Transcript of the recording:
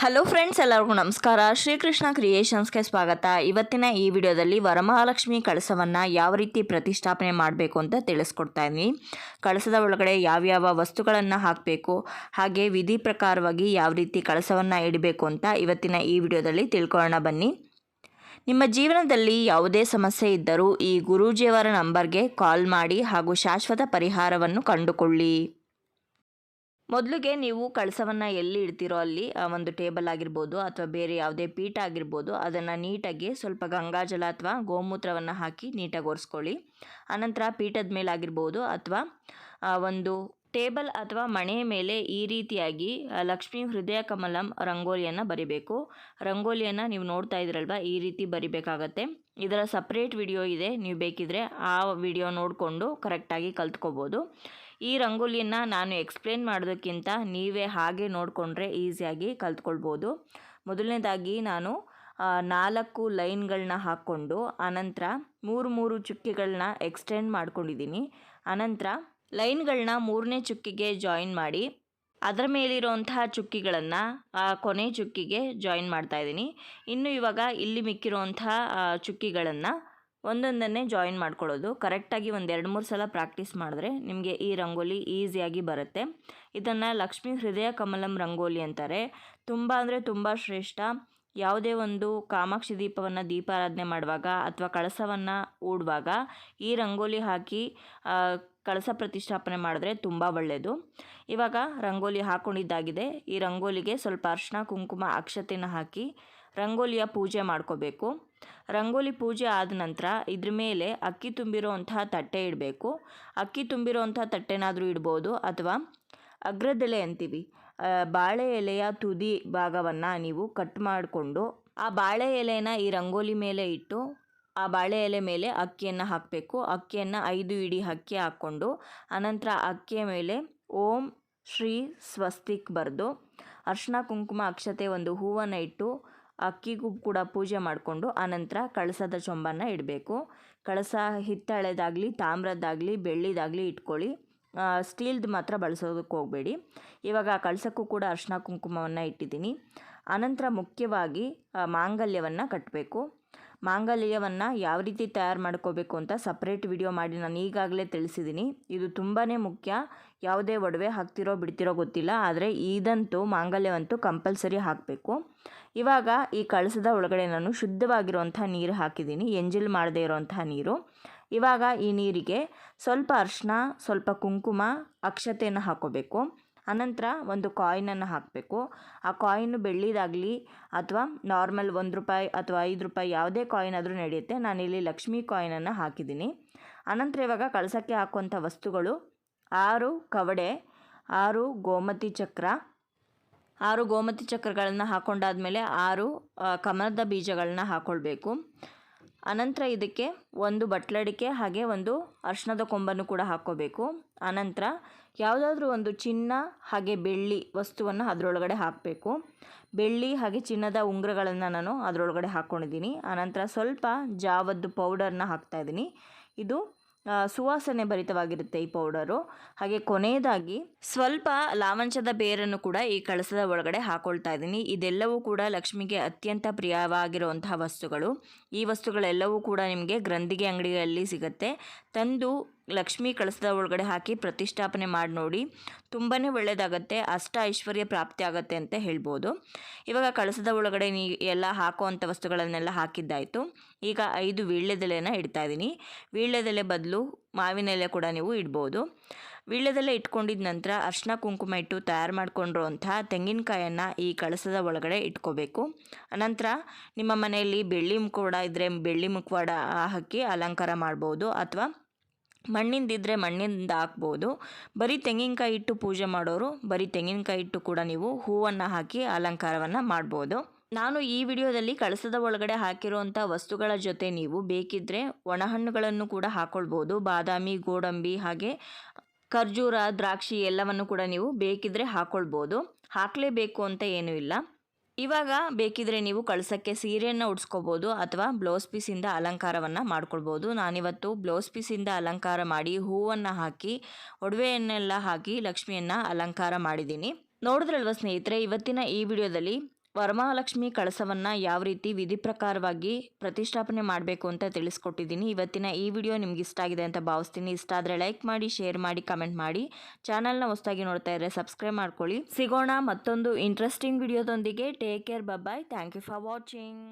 Hello friends ಎಲ್ಲರಿಗೂ ನಮಸ್ಕಾರ. ಶ್ರೀಕೃಷ್ಣ ಕ್ರಿಯೇಷನ್ಸ್ಗೆ ಸ್ವಾಗತ. ಇವತ್ತಿನ ಈ ವಿಡಿಯೋದಲ್ಲಿ ವರಮಹಾಲಕ್ಷ್ಮಿ ಕಳಸವನ್ನು ಯಾವ ರೀತಿ ಪ್ರತಿಷ್ಠಾಪನೆ ಮಾಡಬೇಕು ಅಂತ ತಿಳಿಸ್ಕೊಡ್ತಾ ಇದ್ದೀನಿ ಕಳಸದ ಒಳಗಡೆ ಯಾವ್ಯಾವ ವಸ್ತುಗಳನ್ನು ಹಾಕಬೇಕು, ಹಾಗೆ ವಿಧಿ ಪ್ರಕಾರವಾಗಿ ಯಾವ ರೀತಿ ಕಳಸವನ್ನು ಇಡಬೇಕು ಅಂತ ಇವತ್ತಿನ ಈ ವಿಡಿಯೋದಲ್ಲಿ ತಿಳ್ಕೊಳ್ಳೋಣ ಬನ್ನಿ. ನಿಮ್ಮ ಜೀವನದಲ್ಲಿ ಯಾವುದೇ ಸಮಸ್ಯೆ ಇದ್ದರೂ ಈ ಗುರೂಜಿಯವರ ನಂಬರ್ಗೆ ಕಾಲ್ ಮಾಡಿ ಹಾಗೂ ಶಾಶ್ವತ ಪರಿಹಾರವನ್ನು ಕಂಡುಕೊಳ್ಳಿ. ಮೊದಲಿಗೆ ನೀವು ಕಳಸವನ್ನು ಎಲ್ಲಿ ಇಡ್ತೀರೋ ಅಲ್ಲಿ ಒಂದು ಟೇಬಲ್ ಆಗಿರ್ಬೋದು ಅಥವಾ ಬೇರೆ ಯಾವುದೇ ಪೀಠ ಆಗಿರ್ಬೋದು, ಅದನ್ನು ನೀಟಾಗಿ ಸ್ವಲ್ಪ ಗಂಗಾಜಲ ಅಥವಾ ಗೋಮೂತ್ರವನ್ನು ಹಾಕಿ ನೀಟಾಗಿ ಒರೆಸ್ಕೊಳ್ಳಿ. ಆನಂತರ ಪೀಠದ ಮೇಲೆ ಆಗಿರ್ಬೋದು ಅಥವಾ ಒಂದು ಟೇಬಲ್ ಅಥವಾ ಮಣೆ ಮೇಲೆ ಈ ರೀತಿಯಾಗಿ ಲಕ್ಷ್ಮೀ ಹೃದಯ ಕಮಲಂ ರಂಗೋಲಿಯನ್ನು ಬರಿಬೇಕು. ರಂಗೋಲಿಯನ್ನು ನೀವು ನೋಡ್ತಾ ಇದ್ರಲ್ವ, ಈ ರೀತಿ ಬರಿಬೇಕಾಗತ್ತೆ. ಇದರ ಸಪ್ರೇಟ್ ವಿಡಿಯೋ ಇದೆ, ನೀವು ಬೇಕಿದ್ರೆ ಆ ವಿಡಿಯೋ ನೋಡಿಕೊಂಡು ಕರೆಕ್ಟಾಗಿ ಕಲ್ತ್ಕೋಬೋದು. ಈ ರಂಗೋಲಿಯನ್ನು ನಾನು ಎಕ್ಸ್ಪ್ಲೇನ್ ಮಾಡೋದಕ್ಕಿಂತ ನೀವೇ ಹಾಗೆ ನೋಡಿಕೊಂಡ್ರೆ ಈಸಿಯಾಗಿ ಕಲ್ತ್ಕೊಳ್ಬೋದು. ಮೊದಲನೇದಾಗಿ ನಾನು ನಾಲ್ಕು ಲೈನ್ಗಳನ್ನ ಹಾಕ್ಕೊಂಡು ಆನಂತರ ಮೂರು ಮೂರು ಚುಕ್ಕಿಗಳನ್ನ ಎಕ್ಸ್ಟೆಂಡ್ ಮಾಡ್ಕೊಂಡಿದ್ದೀನಿ. ಆನಂತರ ಲೈನ್ಗಳನ್ನ ಮೂರನೇ ಚುಕ್ಕಿಗೆ ಜಾಯಿನ್ ಮಾಡಿ ಅದರ ಮೇಲಿರುವಂತಹ ಚುಕ್ಕಿಗಳನ್ನು ಕೊನೆ ಚುಕ್ಕಿಗೆ ಜಾಯಿನ್ ಮಾಡ್ತಾ ಇದ್ದೀನಿ. ಇನ್ನು ಇವಾಗ ಇಲ್ಲಿ ಮಿಕ್ಕಿರುವಂತಹ ಚುಕ್ಕಿಗಳನ್ನು ಒಂದೊಂದನ್ನೇ ಜಾಯಿನ್ ಮಾಡ್ಕೊಳ್ಳೋದು. ಕರೆಕ್ಟಾಗಿ ಒಂದು ಎರಡು ಮೂರು ಸಲ ಪ್ರಾಕ್ಟೀಸ್ ಮಾಡಿದ್ರೆ ನಿಮಗೆ ಈ ರಂಗೋಲಿ ಈಸಿಯಾಗಿ ಬರುತ್ತೆ. ಇದನ್ನು ಲಕ್ಷ್ಮೀ ಹೃದಯ ಕಮಲಂ ರಂಗೋಲಿ ಅಂತಾರೆ. ತುಂಬ ಅಂದರೆ ತುಂಬ ಶ್ರೇಷ್ಠ. ಯಾವುದೇ ಒಂದು ಕಾಮಾಕ್ಷಿ ದೀಪವನ್ನು ದೀಪಾರಾಧನೆ ಮಾಡುವಾಗ ಅಥವಾ ಕಳಸವನ್ನು ಊಡುವಾಗ ಈ ರಂಗೋಲಿ ಹಾಕಿ ಕಳಸ ಪ್ರತಿಷ್ಠಾಪನೆ ಮಾಡಿದ್ರೆ ತುಂಬ ಒಳ್ಳೆಯದು ಇವಾಗ ರಂಗೋಲಿ ಹಾಕ್ಕೊಂಡಿದ್ದಾಗಿದೆ ಈ ರಂಗೋಲಿಗೆ ಸ್ವಲ್ಪ ಅರ್ಶಿನ ಕುಂಕುಮ, ಅಕ್ಷತೆನ ಹಾಕಿ ರಂಗೋಲಿಯ ಪೂಜೆ ಮಾಡ್ಕೋಬೇಕು. ರಂಗೋಲಿ ಪೂಜೆ ಆದ ನಂತರ ಇದ್ರ ಮೇಲೆ ಅಕ್ಕಿ ತುಂಬಿರೋವಂತಹ ತಟ್ಟೆ ಇಡಬೇಕು. ಅಕ್ಕಿ ತುಂಬಿರೋ ಅಂಥ ತಟ್ಟೆನಾದರೂ ಇಡ್ಬೋದು ಅಥವಾ ಅಗ್ರದೆಲೆ ಅಂತೀವಿ. ಬಾಳೆ ಎಲೆಯ ತುದಿ ಭಾಗವನ್ನು ನೀವು ಕಟ್ ಮಾಡಿಕೊಂಡು ಆ ಬಾಳೆ ಎಲೆನ ಈ ರಂಗೋಲಿ ಮೇಲೆ ಇಟ್ಟು ಆ ಬಾಳೆ ಎಲೆ ಮೇಲೆ ಅಕ್ಕಿಯನ್ನು ಹಾಕಬೇಕು. ಅಕ್ಕಿಯನ್ನು ಐದು ಇಡಿ ಅಕ್ಕಿ ಹಾಕ್ಕೊಂಡು ಅನಂತರ ಅಕ್ಕಿಯ ಮೇಲೆ ಓಂ ಶ್ರೀ ಸ್ವಸ್ತಿಕ್ ಬರೆದು ಅರ್ಶಿನ ಕುಂಕುಮ ಅಕ್ಷತೆ ಒಂದು ಹೂವನ್ನು ಇಟ್ಟು ಅಕ್ಕಿಗೂ ಕೂಡ ಪೂಜೆ ಮಾಡಿಕೊಂಡು ಆನಂತರ ಕಳಸದ ಚೊಂಬನ್ನು ಇಡಬೇಕು. ಕಳಸ ಹಿತ್ತಾಳೆದಾಗಲಿ ತಾಮ್ರದ್ದಾಗಲಿ ಬೆಳ್ಳಿದಾಗಲಿ ಇಟ್ಕೊಳ್ಳಿ. ಸ್ಟೀಲ್ದು ಮಾತ್ರ ಬಳಸೋದಕ್ಕೆ ಹೋಗಬೇಡಿ. ಇವಾಗ ಕಳಸಕ್ಕೂ ಕೂಡ ಅರ್ಶಿನ ಕುಂಕುಮವನ್ನು ಇಟ್ಟಿದ್ದೀನಿ. ಆನಂತರ ಮುಖ್ಯವಾಗಿ ಆ, ಮಾಂಗಲ್ಯವನ್ನು ಕಟ್ಟಬೇಕು ಮಾಂಗಲ್ಯವನ್ನು ಯಾವ ರೀತಿ ತಯಾರು ಮಾಡ್ಕೋಬೇಕು ಅಂತ ಸಪ್ರೇಟ್ ವಿಡಿಯೋ ಮಾಡಿ ನಾನು ಈಗಾಗಲೇ ತಿಳಿಸಿದ್ದೀನಿ ಇದು ತುಂಬಾ ಮುಖ್ಯ. ಯಾವುದೇ ಒಡವೆ ಹಾಕ್ತಿರೋ ಬಿಡ್ತಿರೋ ಗೊತ್ತಿಲ್ಲ, ಆದರೆ ಇದಂತೂ ಮಾಂಗಲ್ಯವಂತೂ ಕಂಪಲ್ಸರಿ ಹಾಕಬೇಕು. ಇವಾಗ ಈ ಕಳಸದ ಒಳಗಡೆ ನಾನು ಶುದ್ಧವಾಗಿರುವಂಥ ನೀರು ಹಾಕಿದ್ದೀನಿ ಎಂಜಿಲ್ ಮಾಡದೇ ಇರೋವಂತಹ ನೀರು. ಇವಾಗ ಈ ನೀರಿಗೆ ಸ್ವಲ್ಪ ಅರ್ಶಿನ ಸ್ವಲ್ಪ ಕುಂಕುಮ, ಅಕ್ಷತೆಯನ್ನು ಹಾಕೋಬೇಕು. ಅನಂತರ ಒಂದು ಕಾಯಿನನ್ನು ಹಾಕಬೇಕು. ಆ ಕಾಯಿನು ಬೆಳ್ಳಿದಾಗಲಿ ಅಥವಾ ನಾರ್ಮಲ್ ಒಂದು ರೂಪಾಯಿ ಅಥವಾ ಐದು ರೂಪಾಯಿ ಯಾವುದೇ ಕಾಯಿನ್ ಆದರೂ ನಡೆಯುತ್ತೆ. ನಾನಿಲ್ಲಿ ಲಕ್ಷ್ಮೀ ಕಾಯಿನನ್ನು ಹಾಕಿದ್ದೀನಿ. ಅನಂತರ ಇವಾಗ ಕಳಸಕ್ಕೆ ಹಾಕುವಂಥ ವಸ್ತುಗಳು ಆರು ಕವಡೆ, ಆರು ಗೋಮತಿ ಚಕ್ರ. ಆರು ಗೋಮತಿ ಚಕ್ರಗಳನ್ನು ಹಾಕೊಂಡಾದ್ಮೇಲೆ ಆರು ಕಮಲದ ಬೀಜಗಳನ್ನ ಹಾಕ್ಕೊಳ್ಬೇಕು ಅನಂತರ ಇದಕ್ಕೆ ಒಂದು ಬಟ್ಲಡಿಕೆ ಹಾಗೆ ಒಂದು ಅರ್ಶನದ ಕೊಂಬನ್ನು ಕೂಡ ಹಾಕ್ಕೋಬೇಕು. ಅನಂತರ ಯಾವುದಾದ್ರೂ ಒಂದು ಚಿನ್ನ ಹಾಗೆ ಬೆಳ್ಳಿ ವಸ್ತುವನ್ನು ಅದರೊಳಗಡೆ ಹಾಕಬೇಕು. ಬೆಳ್ಳಿ ಹಾಗೆ ಚಿನ್ನದ ಉಂಗುರಗಳನ್ನು ನಾನು ಅದರೊಳಗಡೆ ಹಾಕ್ಕೊಂಡಿದ್ದೀನಿ. ಅನಂತರ ಸ್ವಲ್ಪ ಜಾವದ್ದು ಪೌಡರ್ನ ಹಾಕ್ತಾಯಿದ್ದೀನಿ ಇದು ಸುವಾಸನೆ ಭರಿತವಾಗಿರುತ್ತೆ ಈ ಪೌಡರು. ಹಾಗೆ ಕೊನೆಯದಾಗಿ ಸ್ವಲ್ಪ ಲಾವಂಚದ ಬೇರನ್ನು ಕೂಡ ಈ ಕಳಸದ ಒಳಗಡೆ ಹಾಕೊಳ್ತಾ ಇದ್ದೀನಿ. ಇದೆಲ್ಲವೂ ಕೂಡ ಲಕ್ಷ್ಮಿಗೆ ಅತ್ಯಂತ ಪ್ರಿಯವಾಗಿರುವಂತಹ ವಸ್ತುಗಳು. ಈ ವಸ್ತುಗಳೆಲ್ಲವೂ ಕೂಡ ನಿಮಗೆ ಗ್ರಂಥಿಗೆ ಅಂಗಡಿಯಲ್ಲಿ ಸಿಗುತ್ತೆ. ತಂದು ಲಕ್ಷ್ಮಿ ಕಳಸದ ಒಳಗಡೆ ಹಾಕಿ ಪ್ರತಿಷ್ಠಾಪನೆ ಮಾಡಿ ನೋಡಿ ತುಂಬಾ ಒಳ್ಳೆಯದಾಗತ್ತೆ ಅಷ್ಟ ಐಶ್ವರ್ಯ ಪ್ರಾಪ್ತಿ ಆಗುತ್ತೆ ಅಂತ ಹೇಳ್ಬೋದು. ಇವಾಗ ಕಳಸದ ಒಳಗಡೆ ನೀ ಎಲ್ಲ ಹಾಕುವಂಥ ವಸ್ತುಗಳನ್ನೆಲ್ಲ ಹಾಕಿದ್ದಾಯಿತು. ಈಗ ಐದು ವೀಳ್ಯದೆಲೆನ ಇಡ್ತಾ ಇದ್ದೀನಿ ವೀಳ್ಯದೆಲೆ ಬದಲು ಮಾವಿನ ಎಲೆ ಕೂಡ ನೀವು ಇಡ್ಬೋದು. ವೀಳ್ಯದೆಲೆ ಇಟ್ಕೊಂಡಿದ ನಂತರ ಅರ್ಶಿನ ಕುಂಕುಮ ಇಟ್ಟು ತಯಾರು ಮಾಡಿಕೊಂಡಿರುವಂಥ ತೆಂಗಿನಕಾಯನ್ನು ಈ ಕಳಸದ ಒಳಗಡೆ ಇಟ್ಕೋಬೇಕು. ಅನಂತರ ನಿಮ್ಮ ಮನೆಯಲ್ಲಿ ಬೆಳ್ಳಿ ಮುಖವಾಡ ಇದ್ದರೆ ಬೆಳ್ಳಿ ಮುಖವಾಡ ಹಾಕಿ ಅಲಂಕಾರ ಮಾಡ್ಬೋದು ಅಥವಾ ಮಣ್ಣಿಂದಿದ್ದರೆ ಮಣ್ಣಿಂದ ಹಾಕ್ಬೋದು. ಬರೀ ತೆಂಗಿನಕಾಯಿ ಇಟ್ಟು ಪೂಜೆ ಮಾಡೋರು ಬರೀ ತೆಂಗಿನಕಾಯಿ ಇಟ್ಟು ಕೂಡ ನೀವು ಹೂವನ್ನು ಹಾಕಿ ಅಲಂಕಾರವನ್ನು ಮಾಡ್ಬೋದು. ನಾನು ಈ ವಿಡಿಯೋದಲ್ಲಿ ಕಳಸದ ಒಳಗಡೆ ಹಾಕಿರುವಂಥ ವಸ್ತುಗಳ ಜೊತೆ ನೀವು ಬೇಕಿದ್ದರೆ ಒಣಹಣ್ಣುಗಳನ್ನು ಕೂಡ ಹಾಕ್ಕೊಳ್ಬೋದು ಬಾದಾಮಿ, ಗೋಡಂಬಿ ಹಾಗೆ ಖರ್ಜೂರ, ದ್ರಾಕ್ಷಿ ಎಲ್ಲವನ್ನು ಕೂಡ ನೀವು ಬೇಕಿದ್ದರೆ ಹಾಕ್ಕೊಳ್ಬೋದು ಹಾಕಲೇಬೇಕು ಅಂತ ಏನೂ ಇಲ್ಲ. ಇವಾಗ ಬೇಕಿದ್ರೆ ನೀವು ಕಳಸಕ್ಕೆ ಸೀರೆಯನ್ನು ಉಡ್ಸ್ಕೋಬೋದು ಅಥವಾ ಬ್ಲೌಸ್ ಪೀಸಿಂದ ಅಲಂಕಾರವನ್ನು ಮಾಡ್ಕೊಳ್ಬೋದು. ನಾನಿವತ್ತು ಬ್ಲೌಸ್ ಪೀಸಿಂದ ಅಲಂಕಾರ ಮಾಡಿ ಹೂವನ್ನು ಹಾಕಿ, ಒಡವೆಯನ್ನೆಲ್ಲ ಹಾಕಿ ಲಕ್ಷ್ಮಿಯನ್ನು ಅಲಂಕಾರ ಮಾಡಿದ್ದೀನಿ. ನೋಡಿದ್ರಲ್ವ ಸ್ನೇಹಿತರೆ, ಇವತ್ತಿನ ಈ ವಿಡಿಯೋದಲ್ಲಿ ವರಮಹಾಲಕ್ಷ್ಮಿ ಕಳಸವನ್ನು ಯಾವ ರೀತಿ ವಿಧಿ ಪ್ರಕಾರವಾಗಿ ಪ್ರತಿಷ್ಠಾಪನೆ ಮಾಡಬೇಕು ಅಂತ ತಿಳಿಸ್ಕೊಟ್ಟಿದ್ದೀನಿ. ಇವತ್ತಿನ ಈ ವಿಡಿಯೋ ನಿಮ್ಗೆ ಇಷ್ಟ ಆಗಿದೆ ಅಂತ ಭಾವಿಸ್ತೀನಿ. ಇಷ್ಟ ಆದರೆ ಲೈಕ್ ಮಾಡಿ ಶೇರ್ ಮಾಡಿ ಕಮೆಂಟ್ ಮಾಡಿ. ಚಾನಲ್ನ ಹೊಸದಾಗಿ ನೋಡ್ತಾ ಇದ್ರೆ ಸಬ್ಸ್ಕ್ರೈಬ್ ಮಾಡ್ಕೊಳ್ಳಿ. ಸಿಗೋಣ ಮತ್ತೊಂದು interesting ವಿಡಿಯೋದೊಂದಿಗೆ take care bye thank you for watching